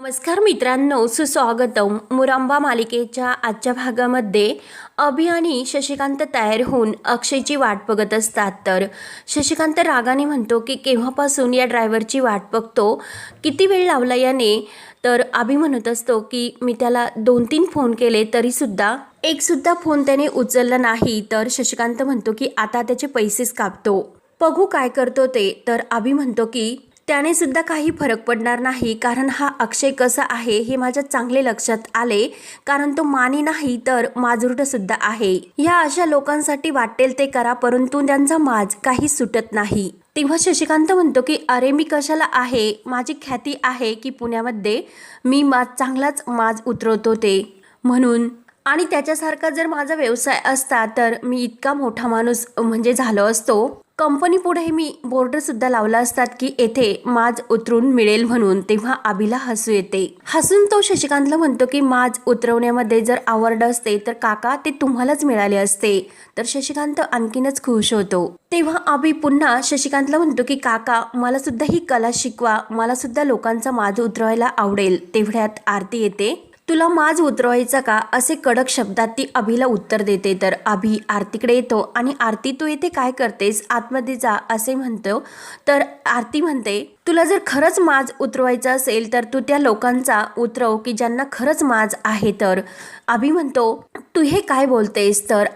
नमस्कार मित्रांनो सुस्वागतम. मुरांबा मालिकेच्या आजच्या भागामध्ये अभि आणि शशिकांत तयार होऊन अक्षयची वाट बघत असतात. तर शशिकांत रागाने म्हणतो की केव्हापासून या ड्रायव्हरची वाट बघतो? किती वेळ लावला याने? तर अभि म्हणत असतो की मी त्याला दोन तीन फोन केले तरीसुद्धा. एकसुद्धा फोन त्याने उचलला नाही. तर शशिकांत म्हणतो की आता त्याचे पैसेच कापतो. बघू काय करतो ते. तर अभि म्हणतो की त्याने सुद्धा काही फरक पडणार नाही. कारण हा अक्षय कसा आहे हे माझ्या चांगले लक्षात आले. कारण तो मानी नाही तर माजुरट सुद्धा आहे. या अशा लोकांसाठी वाटेल ते करा परंतु त्यांचा माज काही सुटत नाही. तेव्हा शशिकांत म्हणतो की अरे मी कशाला आहे? माझी ख्याती आहे की पुण्यामध्ये मी माज चांगलाच माज उतरवतो ते. म्हणून आणि त्याच्यासारखा जर माझा व्यवसाय असता तर मी इतका मोठा माणूस म्हणजे झालो असतो. कंपनी पुढे मी बोर्डसुद्धा लावला असतात की येथे माज उतरून मिळेल म्हणून तेव्हा आबीला हसू येते. हसून तो शशिकांतला म्हणतो की माज उतरवण्यामध्ये जर आवड असते तर काका ते तुम्हालाच मिळाले असते. तर शशिकांत आणखीनच खुश होतो. तेव्हा आबी पुन्हा शशिकांतला म्हणतो की काका मला सुद्धा ही कला शिकवा. मला सुद्धा लोकांचा माज उतरवायला आवडेल. तेवढ्यात आरती येते. तुला माज उतरवायचा का? असे कडक शब्दात ती अभिला उत्तर देते. तर अभि आरतीकडे येतो आणि आरती तू येथे काय करतेस? आतमध्ये जा असे म्हणतो. तर आरती म्हणते तुला जर खरंच माज उतरवायचा असेल तर तू त्या लोकांचा उतरव की ज्यांना खरंच माज आहे तर. अभि म्हणतो तू हे काय बोलतेस? तर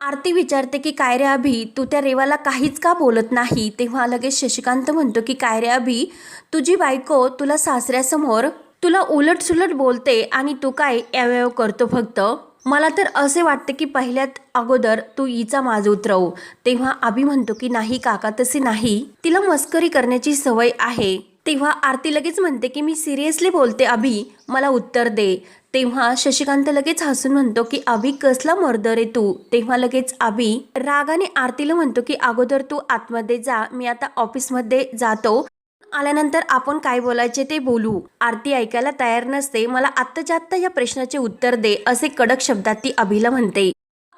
आरती विचारते की काय रे अभि? तू त्या रेवाला काहीच का बोलत नाही? तेव्हा लगेच शशिकांत म्हणतो की काय रे अभि? तुझी बायको तुला सासऱ्यासमोर तुला उलट सुलट बोलते आणि तू काय एवयव करतो फक्त? मला तर असे वाटते की पहिल्यात अगोदर तू हिचा माज उतरव. तेव्हा आभी म्हणतो की नाही काका तसे नाही. तिला मस्करी करण्याची सवय आहे. तेव्हा आरती लगेच म्हणते की मी सिरियसली बोलते अभि मला उत्तर दे. तेव्हा शशिकांत लगेच हसून म्हणतो की अभि कसला मर्द रे तू? तेव्हा लगेच अभि रागाने आरतीला म्हणतो की अगोदर तू आतमध्ये जा. मी आता ऑफिसमध्ये जातो. आल्यानंतर आपण काय बोलायचे ते बोलू. आरती ऐकायला तयार नसते मला आत्ताच्या आत्ता या प्रश्नाचे उत्तर दे असे कडक शब्दात ती अभिला म्हणते.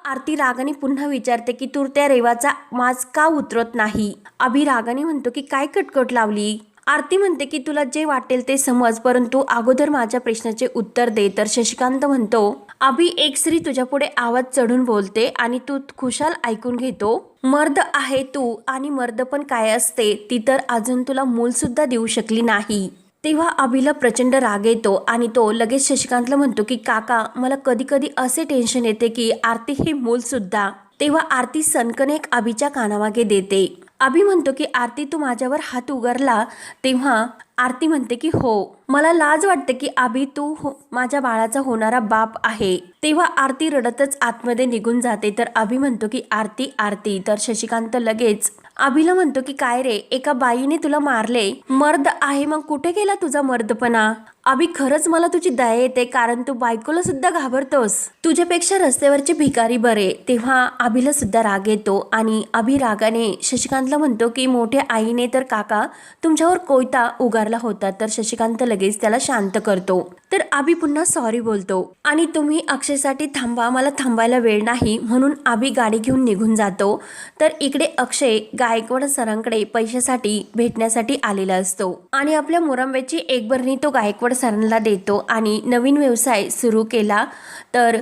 आरती रागाने पुन्हा विचारते की तू त्या रेवाचा माज का उतरत नाही? अभि रागाने म्हणतो की काय कटकट लावली? आरती म्हणते की तुला जे वाटेल ते समज परंतु अगोदर माझ्या प्रश्नाचे उत्तर दे. तर शशिकांत म्हणतो अभि एक स्त्री तुझ्यापुढे आवाज चढून बोलते आणि तू खुशाल ऐकून घेतो. मर्द आहे तू आणि मर्द पण काय असते ती तर अजून तुला मूलसुद्धा देऊ शकली नाही. तेव्हा अभिला प्रचंड राग येतो आणि तो लगेच शशिकांतला म्हणतो की काका मला कधी कधी असे टेन्शन येते की आरती हे मूलसुद्धा. तेव्हा आरती सनकनेक अभिच्या कानामागे देते. अभि म्हणतो की आरती तू माझ्यावर हात उगारला. तेव्हा आरती म्हणते की हो. मला लाज वाटते की आबी तू हो माझ्या बाळाचा होणारा बाप आहे. तेव्हा आरती रडतच आतमध्ये निघून जाते. तर अभि म्हणतो की आरती आरती. तर शशिकांत लगेच अभिला म्हणतो की काय रे एका बाईने तुला मारले. मर्द आहे मग कुठे गेला तुझा मर्दपणा? अभि खरंच मला तुझी दया येते कारण तू बायकोला सुद्धा घाबरतोस. तुझ्यापेक्षा रस्त्यावरचे भिकारी बरे तेव्हा अभिला सुद्धा राग येतो. आणि अभि रागाने शशिकांतला म्हणतो की मोठ्या आईने तर काका तुमच्यावर कोयता उगारला होता तर शशिकांत लगेच त्याला शांत करतो. तर अभि पुन्हा सॉरी बोलतो. आणि तुम्ही अक्षयसाठी थांबा मला थांबायला वेळ नाही म्हणून अभि गाडी घेऊन निघून जातो. तर इकडे अक्षय गायकवाड सरांकडे पैशासाठी भेटण्यासाठी आलेला असतो. आणि आपल्या मुरंब्याची एक बरणी तो गायकवाड सरांना देतो आणि नवीन व्यवसाय सुरू केला तर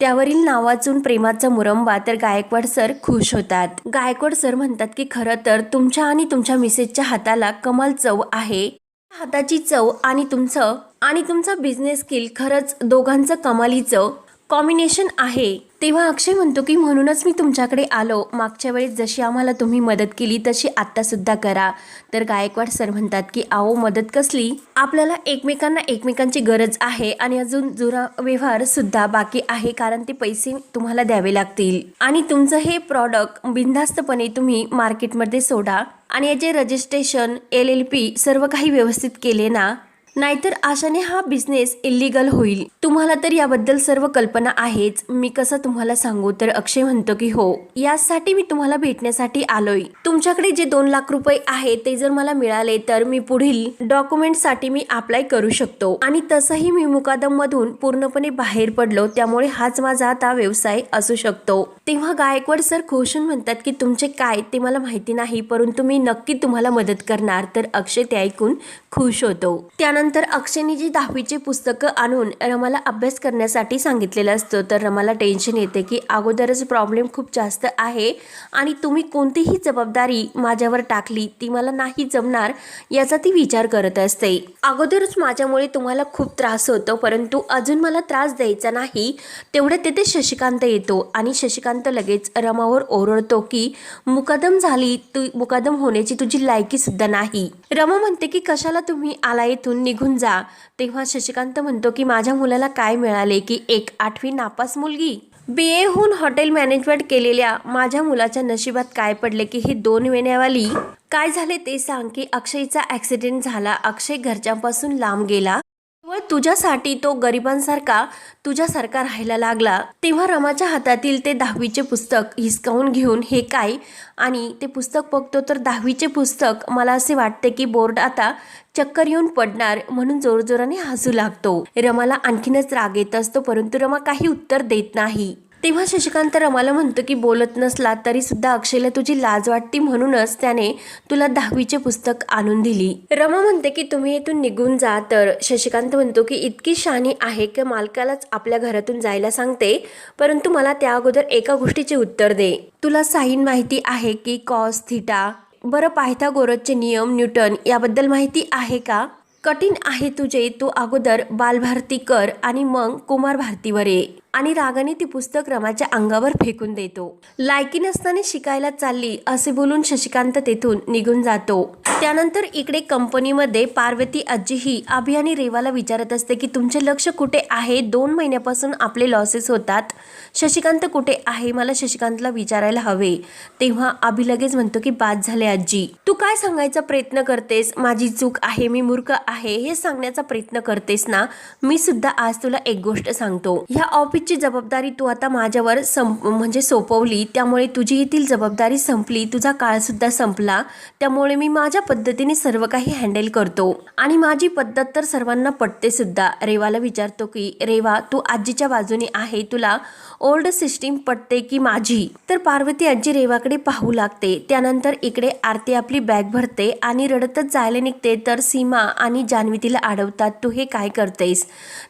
त्यावरील नावाचून प्रेमाचा मुरंबा तर गायकवाड सर खुश होतात. गायकवाड सर म्हणतात की खरं तर तुमच्या आणि तुमच्या मिसेसच्या हाताला कमाल चव आहे. हाताची चव आणि तुमचं आणि तुमचा बिझनेस स्किल खरंच दोघांचं कमालीचं कॉम्बिनेशन आहे. तेव्हा अक्षय म्हणतो की म्हणूनच मी तुमच्याकडे आलो. मागच्या वेळेस जशी आम्हाला तुम्ही मदत केली तशी आत्तासुद्धा करा. तर गायकवाड सर म्हणतात की आओ मदत कसली? आपल्याला एकमेकांना एकमेकांची गरज आहे आणि अजून जुना व्यवहार सुद्धा बाकी आहे कारण ते पैसे तुम्हाला द्यावे लागतील. आणि तुमचं हे प्रॉडक्ट बिनधास्तपणे तुम्ही मार्केटमध्ये सोडा. आणि याचे रजिस्ट्रेशन एल एल पी सर्व काही व्यवस्थित केले ना नाहीतर आशाने हा बिझनेस इल्लीगल होईल. तुम्हाला तर याबद्दल सर्व कल्पना आहेच. मी कसं तुम्हाला सांगू तर अक्षय म्हणतो की हो. यासाठी मी तुम्हाला भेटण्यासाठी आलोय. तुमच्याकडे जे दोन लाख रुपये आहे ते जर मला मिळाले तर मी पुढील डॉक्युमेंटसाठी मी अप्लाय करू शकतो. आणि तसंही मी मुकादम मधून पूर्णपणे बाहेर पडलो त्यामुळे हाच माझा आता व्यवसाय असू शकतो. तेव्हा गायकवाड सर खुशून म्हणतात की तुमचे काय? ते मला माहिती नाही परंतु मी नक्की तुम्हाला मदत करणार. तर अक्षय ते ऐकून खुश होतो. त्यानंतर त्यानंतर अक्षयने जी दहावीची पुस्तकं आणून रमाला अभ्यास करण्यासाठी सांगितलेलं असतं तर रमाला टेन्शन येते की अगोदरच प्रॉब्लेम खूप जास्त आहे आणि तुम्ही कोणतीही जबाबदारी माझ्यावर टाकली ती मला नाही जमणार याचा ती विचार करत असते. अगोदरच माझ्यामुळे तुम्हाला खूप त्रास होतो परंतु अजून मला त्रास द्यायचा नाही तेवढ्या तिथे शशिकांत येतो आणि शशिकांत लगेच रमावर ओरडतो की मुकादम झाली तू मुकादम होण्याची तुझी लायकीसुद्धा नाही. रमा म्हणते की कशाला तुम्ही आला इथून निघून जा. तेव्हा शशिकांत म्हणतो की माझ्या मुलाला काय मिळाले की एक आठवी नापास मुलगी? बी एहून हॉटेल मॅनेजमेंट केलेल्या माझ्या मुलाच्या नशिबात काय पडले की हे दोन वेण्यावाली? काय झाले ते सांग की अक्षयचा ॲक्सिडेंट झाला. अक्षय घरच्यांपासून लांब गेला. केवळ तुझ्यासाठी तो गरिबांसारखा तुझ्यासारखा राहायला लागला. तेव्हा रमाच्या हातातील ते दहावीचे पुस्तक हिसकावून घेऊन हे काय? आणि ते पुस्तक बघतो तर दहावीचे पुस्तक मला असे वाटते की बोर्ड आता चक्कर येऊन पडणार म्हणून जोरजोराने हसू लागतो. रमाला आणखीनच राग येत असतो परंतु रमा काही उत्तर देत नाही. तेव्हा शशिकांत रमाला म्हणतो की बोलत नसला तरीसुद्धा अक्षयला तुझी लाज वाटती म्हणूनच त्याने तुला दहावीचे पुस्तक आणून दिली. रमा म्हणते की तुम्ही इथून निघून जा. तर शशिकांत म्हणतो की इतकी शानी आहे की मालकालाच आपल्या घरातून जायला सांगते परंतु मला त्या अगोदर एका गोष्टीचे उत्तर दे. तुला साईन माहिती आहे की कॉस थिटा? बरं पायथागोरसचे नियम न्यूटन याबद्दल माहिती आहे का? कठीण आहे तुझे तू अगोदर बालभारती कर आणि मग कुमार भारतीवर ये. आणि रागाने ती पुस्तक रमाच्या अंगावर फेकून देतो. लायकी नसताना शिकायला चालली असे बोलून शशिकांत तेथून निघून जातो. त्यानंतर इकडे कंपनीमध्ये पार्वती आजीही अभि आणि रेवाला विचारत असते की तुमचे लक्ष कुठे आहे? दोन महिन्यापासून आपले लॉसेस होतात. शशिकांत कुठे आहे? मला शशिकांतला विचारायला हवे. तेव्हा अभि लगेच म्हणतो की बाद झाले आजी. तू काय सांगायचा प्रयत्न करतेस? माझी चूक आहे मी मूर्ख आहे हे सांगण्याचा प्रयत्न करतेस ना? मी सुद्धा आज तुला एक गोष्ट सांगतो. ह्या ऑफिसची जबाबदारी तू आता माझ्यावर संप म्हणजे सोपवली त्यामुळे तुझी येथील जबाबदारी संपली तुझा काळसुद्धा संपला त्यामुळे मी माझ्या पद्धतीने सर्व काही हँडल करतो. आणि माझी पद्धत तर सर्वांना पटते सुद्धा. रेवाला विचारतो की रेवा तू आजीच्या बाजूने आहे तुला ओल्ड सिस्टीम पटते की माझी? तर पार्वती आजी रेवाकडे पाहू लागते. त्यानंतर इकडे आरती आपली बॅग भरते आणि रडतच जायला निघते. तर सीमा आणि जान्हवी तिला अडवतात तू हे काय करतेस?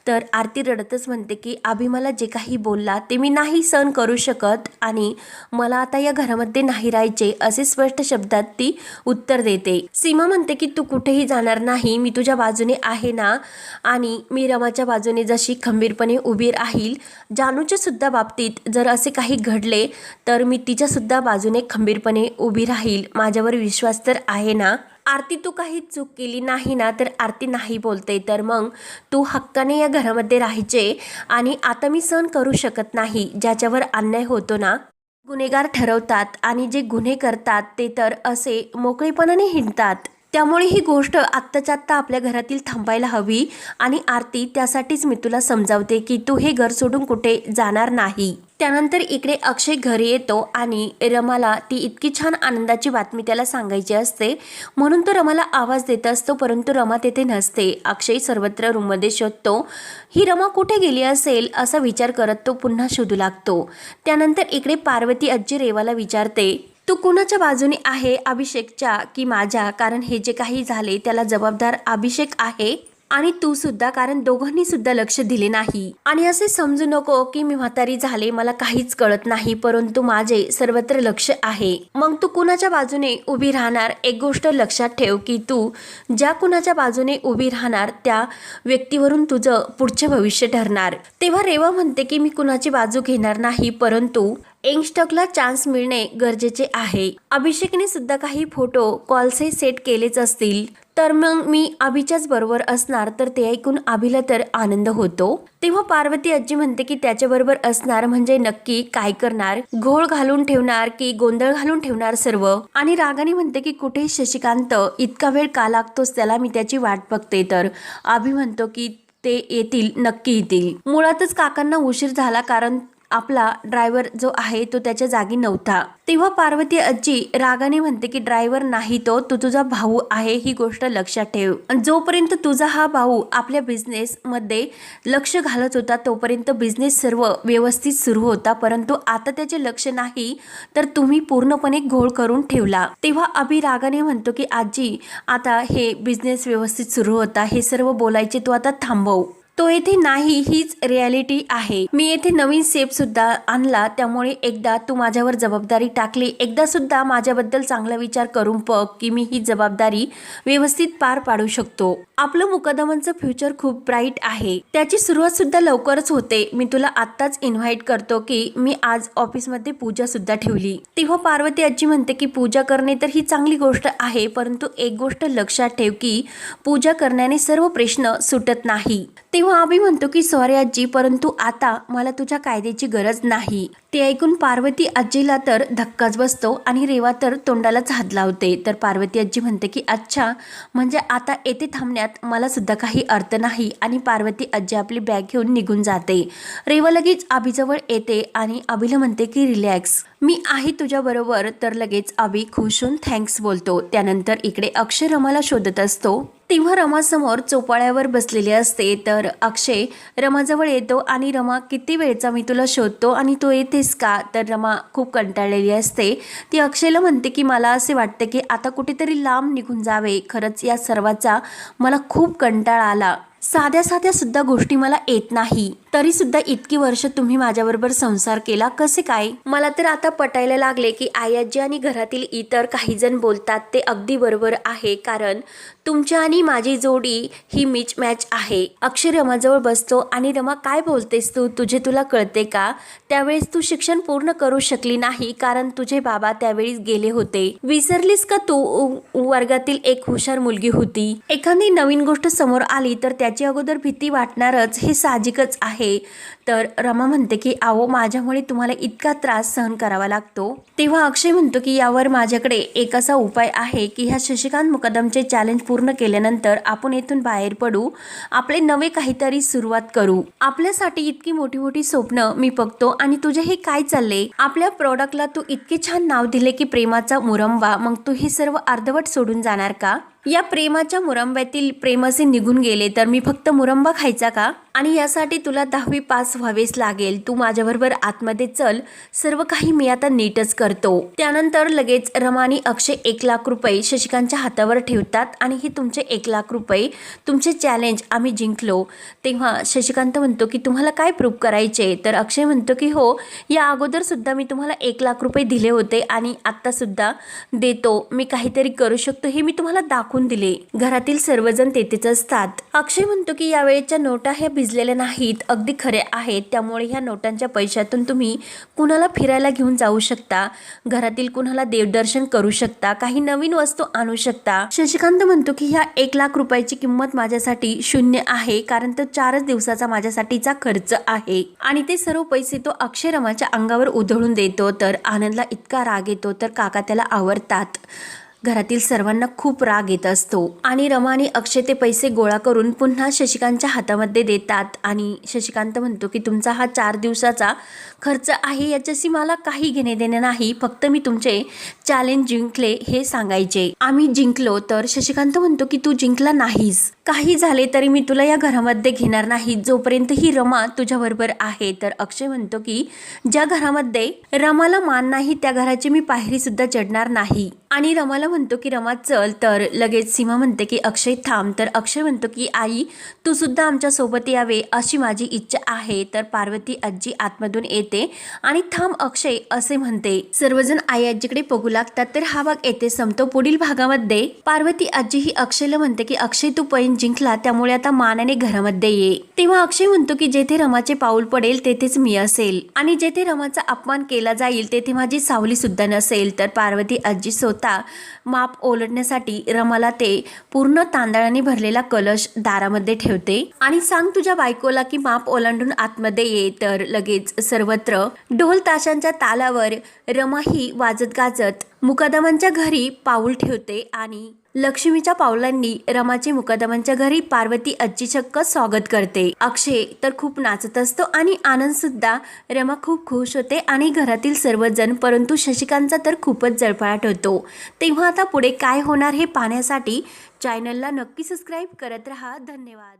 तर आरती रडतच म्हणते की आभी मला जे काही बोलला ते मी नाही सहन करू शकत आणि मला आता या घरामध्ये नाही राहायचे असे स्पष्ट शब्दात ती उत्तर देते. सीमा म्हणते की तू कुठेही जाणार नाही मी तुझ्या बाजूने आहे ना? आणि मी रमाच्या बाजूने जशी खंबीरपणे उभी राहील जानूच्या सुद्धा बाबतीत जर असे काही घडले तर मी तिच्यासुद्धा बाजूने खंबीरपणे उभी राहील. माझ्यावर विश्वास तर आहे ना? आरती तू काही चूक केली नाही ना तर आरती नाही बोलते. तर मग तू हक्काने या घरामध्ये राहायचे आणि आता मी सहन करू शकत नाही ज्याच्यावर अन्याय होतो ना. गुन्हेगार ठरवतात आणि जे गुन्हे करतात ते तर असे मोकळेपणाने हिंडतात. त्यामुळे ही गोष्ट आत्ताच्या आत्ता आपल्या घरातील थांबायला हवी आणि आरती त्यासाठीच मी तुला समजावते की तू हे घर सोडून कुठे जाणार नाही. त्यानंतर इकडे अक्षय घरी येतो आणि रमाला ती इतकी छान आनंदाची बातमी त्याला सांगायची असते. म्हणून तो रमाला आवाज देत असतो परंतु रमा तेथे नसते. अक्षय सर्वत्र रूममध्ये शोधतो ही रमा कुठे गेली असेल? असा विचार करत तो पुन्हा शोधू लागतो. त्यानंतर इकडे पार्वती आजी रेवाला विचारते तू कुणाच्या बाजूने आहे अभिषेकच्या की माझ्या? कारण हे जे काही झाले त्याला जबाबदार अभिषेक आहे. आणि तू सुद्धा कारण दोघांनी सुद्धा लक्ष दिले नाही. आणि असे समजू नको की मी म्हातारी झाले मला काहीच कळत नाही परंतु माझे सर्वत्र लक्ष आहे. मग तू कुणाच्या बाजूने उभी राहणार? एक गोष्ट लक्षात ठेव की तू ज्या कुणाच्या बाजूने उभी राहणार त्या व्यक्तीवरून तुझं पुढचे भविष्य ठरणार. तेव्हा रेवा म्हणते की मी कुणाची बाजू घेणार नाही परंतु यंगस्टकला चान्स मिळणे गरजेचे आहे. अभिषेकने सुद्धा काही फोटो कॉल्सही सेट केलेच असतील. तर मग मी अभिच्याच बरोबर असणार तर ते ऐकून अभिला तर आनंद होतो. तेव्हा पार्वती आजी म्हणते की त्याच्याबरोबर असणार म्हणजे नक्की काय करणार? घोळ घालून ठेवणार की गोंधळ घालून ठेवणार सर्व? आणि रागाने म्हणते की कुठे शशिकांत इतका वेळ का लागतोस त्याला मी त्याची वाट बघते तर? अभि म्हणतो की ते येतील नक्की येतील. मुळातच काकांना उशीर झाला कारण आपला ड्रायव्हर जो आहे तो त्याच्या जागी नव्हता. तेव्हा पार्वती आजी रागाने म्हणते की ड्रायव्हर नाही तो तो तुझा भाऊ आहे ही गोष्ट लक्षात ठेव. आणि जोपर्यंत तुझा हा भाऊ आपल्या बिझनेस मध्ये लक्ष घालत होता तोपर्यंत बिझनेस सर्व व्यवस्थित सुरू होता. परंतु आता त्याचे लक्ष नाही तर तुम्ही पूर्णपणे घोळ करून ठेवला. तेव्हा अभि रागाने म्हणतो की आजी आता हे बिझनेस व्यवस्थित सुरू होता हे सर्व बोलायचे तू आता थांबव. तो येथे नाही हीच रियालिटी आहे. मी येथे नवीन सेप सुद्धा आणला त्यामुळे एकदा तू माझ्यावर जबाबदारी टाकली. एकदा सुद्धा माझ्याबद्दल चांगला विचार करून बघ की मी ही जबाबदारी व्यवस्थित पार पाडू शकतो. आपलं मुकदमांचं फ्युचर खूप ब्राईट आहे. त्याची सुरुवात सुद्धा लवकरच होते. मी तुला आत्ताच इन्व्हाइट करतो की मी आज ऑफिसमध्ये पूजा सुद्धा ठेवली. तेव्हा पार्वती आजी म्हणते की पूजा करणे तर ही चांगली गोष्ट आहे परंतु एक गोष्ट लक्षात ठेव की पूजा करण्याने सर्व प्रश्न सुटत नाही. तेव्हा आम्ही म्हणतो की सॉरी आजी परंतु आता मला तुझ्या कायद्याची गरज नाही. ते ऐकून पार्वती आजीला तर धक्काच बसतो आणि रेवा तर तोंडालाच हात लावते. तर पार्वती आजी म्हणते की अच्छा म्हणजे आता येथे थांबण्यात मला सुद्धा काही अर्थ नाही आणि पार्वती आजी आपली बॅग घेऊन निघून जाते. रेवा लगेच आबीजवळ येते आणि आबीला म्हणते की रिलॅक्स. मी आहे तुझ्याबरोबर तर लगेच आबी खुश होऊन थँक्स बोलतो. त्यानंतर इकडे अक्षय रमाला शोधत असतो. तेव्हा रमासमोर चोपाळ्यावर बसलेली असते. तर अक्षय रमाजवळ येतो आणि रमा किती वेळचा मी तुला शोधतो आणि तू येतेस का? तर रमा खूप कंटाळलेली असते. ती अक्षयला म्हणते की मला असे वाटते की आता कुठेतरी लांब निघून जावे. खरंच या सर्वाचा मला खूप कंटाळा आला. साध्या साध्या सुद्धा गोष्टी मला येत नाही. तरी सुद्धा इतकी वर्ष तुम्ही माझ्याबरोबर संसार केला कसे काय? मला तर आता पटायला लागले की आयाजी आणि घरातील इतर काही जण बोलतात ते अगदी बरोबर आहे कारण तुमच्या आणि माझी जोडी ही मिच मॅच आहे. अक्षय रमाजवळ बसतो आणि रमा काय बोलतेस तू? तुझे तुला कळते का? त्यावेळेस तू शिक्षण पूर्ण करू शकली नाही कारण तुझे बाबा त्यावेळी गेले होते. विसरलीस का तू? उ- वर्गातील एक हुशार मुलगी होती. एखादी नवीन गोष्ट समोर आली तर त्याची अगोदर भीती वाटणारच हे साहजिकच आहे. तर रमा म्हणते की आहो माझ्यामुळे तुम्हाला इतका त्रास सहन करावा लागतो. तेव्हा अक्षय म्हणतो की यावर माझ्याकडे एक असा उपाय आहे की ह्या शशिकांत मुकदमचे चॅलेंज पूर्ण केल्यानंतर आपण येथून बाहेर पडू आपले नवे काहीतरी सुरुवात करू. आपल्यासाठी इतकी मोठी मोठी स्वप्न मी बघतो आणि तुझे हे काय चालले? आपल्या प्रॉडक्टला तू इतके छान नाव दिले की प्रेमाचा मुरंबा मग तू हे सर्व अर्धवट सोडून जाणार का? या प्रेमाच्या मुरंब्यातील प्रेमाचे निघून गेले तर मी फक्त मुरंबा खायचा का? आणि यासाठी तुला दहावी पास व्हावेच लागेल. तू माझ्याबरोबर आतमध्ये चल. सर्व काही मी आता नीटच करतो. त्यानंतर लगेच रमानी अक्षय एक लाख रुपये शशिकांतच्या हातावर ठेवतात आणि हे तुमचे एक लाख रुपये तुमचे चॅलेंज आम्ही जिंकलो. तेव्हा शशिकांत म्हणतो की तुम्हाला काय प्रूफ करायचे? तर अक्षय म्हणतो की हो या अगोदर सुद्धा मी तुम्हाला एक लाख रुपये दिले होते आणि आत्तासुद्धा देतो. मी काहीतरी करू शकतो हे मी तुम्हाला दाखवून दिले. घरातील सर्वजण तेथेच असतात. अक्षय म्हणतो की यावेळेच्या नोटा ह्या भिजलेले नाहीत अगदी खरे आहेत. त्यामुळे ह्या नोटांच्या पैशातून तुम्ही कुणाला फिरायला घेऊन जाऊ शकता घरातील कुणाला देवदर्शन करू शकता काही नवीन वस्तू आणू शकता. शशिकांत म्हणतो की ह्या एक लाख रुपयाची किंमत माझ्यासाठी शून्य आहे कारण तो चारच दिवसाचा माझ्यासाठीचा खर्च आहे. आणि ते सर्व पैसे तो अक्षरमाच्या अंगावर उधळून देतो. तर आनंदला इतका राग येतो तर काका त्याला आवडतात घरातील सर्वांना खूप राग येत असतो. आणि रमाने अक्षय ते पैसे गोळा करून पुन्हा शशिकांतच्या हातामध्ये देतात. आणि शशिकांत म्हणतो की तुमचा हा चार दिवसाचा खर्च आहे याच्याशी मला काही घेणे देणे नाही. फक्त मी तुमचे चॅलेंज जिंकले हे सांगायचे. आम्ही जिंकलो. तर शशिकांत म्हणतो की तू जिंकला नाहीस. काही झाले तरी मी तुला या घरामध्ये घेणार नाही. जोपर्यंत ही रमा तुझ्याबरोबर आहे. तर अक्षय म्हणतो की ज्या घरामध्ये रमाला मान नाही त्या घराची मी पायरी सुद्धा चढणार नाही. आणि रमाला म्हणतो की रमा चल. तर लगेच सीमा म्हणते की अक्षय थांब. तर अक्षय म्हणतो की आई तू सुद्धा आमच्यासोबत यावे अशी माझी इच्छा आहे. तर पार्वती आजी आतमधून येते आणि थांब अक्षय असे म्हणते. सर्वजण आई आजीकडे बघू लागतात. तर हा भाग येथे संपतो. पुढील भागामध्ये पार्वती आजी ही अक्षयला म्हणते की अक्षय तू पैन जिंकला त्यामुळे आता मानाने घरामध्ये ये. तेव्हा अक्षय म्हणतो की जेथे रमाचे पाऊल पडेल तेथेच मी असेल. आणि जेथे रमाचा अपमान केला जाईल तेथे माझी सावली सुद्धा नसेल. तर पार्वती आजी स्वतः माप ओलडण्यासाठी रमाला ते पूर्ण तांदळाने भरलेला कलश दारामध्ये ठेवते आणि सांग तुझ्या बायकोला की माप ओलांडून आतमध्ये ये. तर लगेच सर्वत्र ढोल ताशांच्या तालावर रमा ही वाजत गाजत मुकादमांच्या घरी पाऊल ठेवते आणि लक्ष्मीच्या पावलांनी रमाचे मुकदमांच्या घरी पार्वती आजची चक्क स्वागत करते. अक्षय तर खूप नाचत असतो आणि आनंद सुद्धा. रमा खूप खुश होते आणि घरातील सर्वजण परंतु शशिकांतचा तर खूपच जळफळाट होतो. तेव्हा आता पुढे काय होणार हे पाहण्यासाठी चॅनलला नक्की सबस्क्राईब करत रहा. धन्यवाद.